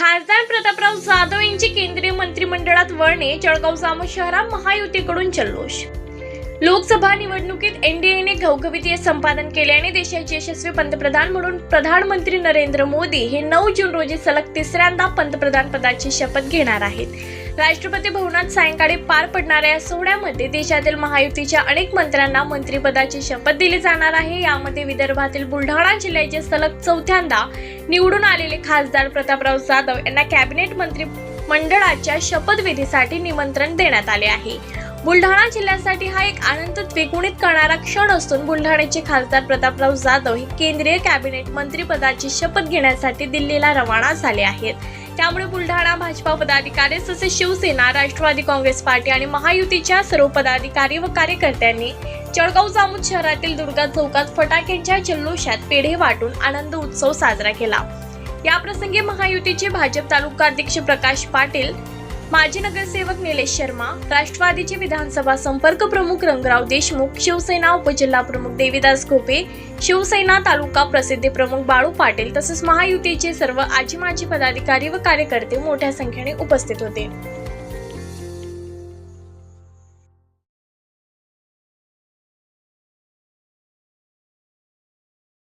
खासदार प्रतापराव जाधव यांची केंद्रीय मंत्रिमंडळात वळणे जळगाव जामोद शहरात महायुतीकडून जल्लोष लोकसभा निवडणुकीत एनडीएने घवघवितीय संपादन केले आणि देशाचे यशस्वी पंतप्रधान म्हणून प्रधानमंत्री नरेंद्र मोदी हे नऊ जून रोजी सलग तिसऱ्यांदा पंतप्रधान पदाची शपथ घेणार आहेत. राष्ट्रपती भवनात सायंकाळी पार पडणाऱ्या या सोहळ्यामध्ये देशातील महायुतीच्या अनेक मंत्र्यांना मंत्रिपदाची शपथ दिली जाणार आहे. यामध्ये विदर्भातील बुलढाणा जिल्ह्याचे सलग चौथ्यांदा निवडून आलेले खासदार प्रतापराव जाधव यांना कॅबिनेट मंत्री मंडळाच्या शपथविधीसाठी निमंत्रण देण्यात आले आहे. बुलढाणा जिल्ह्यासाठी हा एक आनंद द्विगुणित करणारा क्षण असून बुलढाण्याचे खासदार प्रतापराव जाधव हे केंद्रीय कॅबिनेट मंत्रीपदाची शपथ घेण्यासाठी दिल्लीला रवाना झाले आहेत. त्यामुळे बुलढाणा भाजपा पदाधिकारी तसेच शिवसेना राष्ट्रवादी काँग्रेस पार्टी आणि महायुतीच्या सर्व पदाधिकारी व कार्यकर्त्यांनी जळगाव जामोद शहरातील दुर्गा चौकात फटाक्यांच्या जल्लोषात पेढे वाटून आनंद उत्सव साजरा केला. याप्रसंगी महायुतीचे भाजप तालुका अध्यक्ष प्रकाश पाटील माजी नगरसेवक निलेश शर्मा राष्ट्रवादीचे विधानसभा संपर्क प्रमुख रंगराव देशमुख शिवसेना उपजिल्हा प्रमुख देवीदास गोपे शिवसेना तालुका प्रसिद्धी प्रमुख बाळू पाटील तसेच महायुतीचे सर्व आजी माजी पदाधिकारी व कार्यकर्ते मोठ्या संख्येने उपस्थित होते.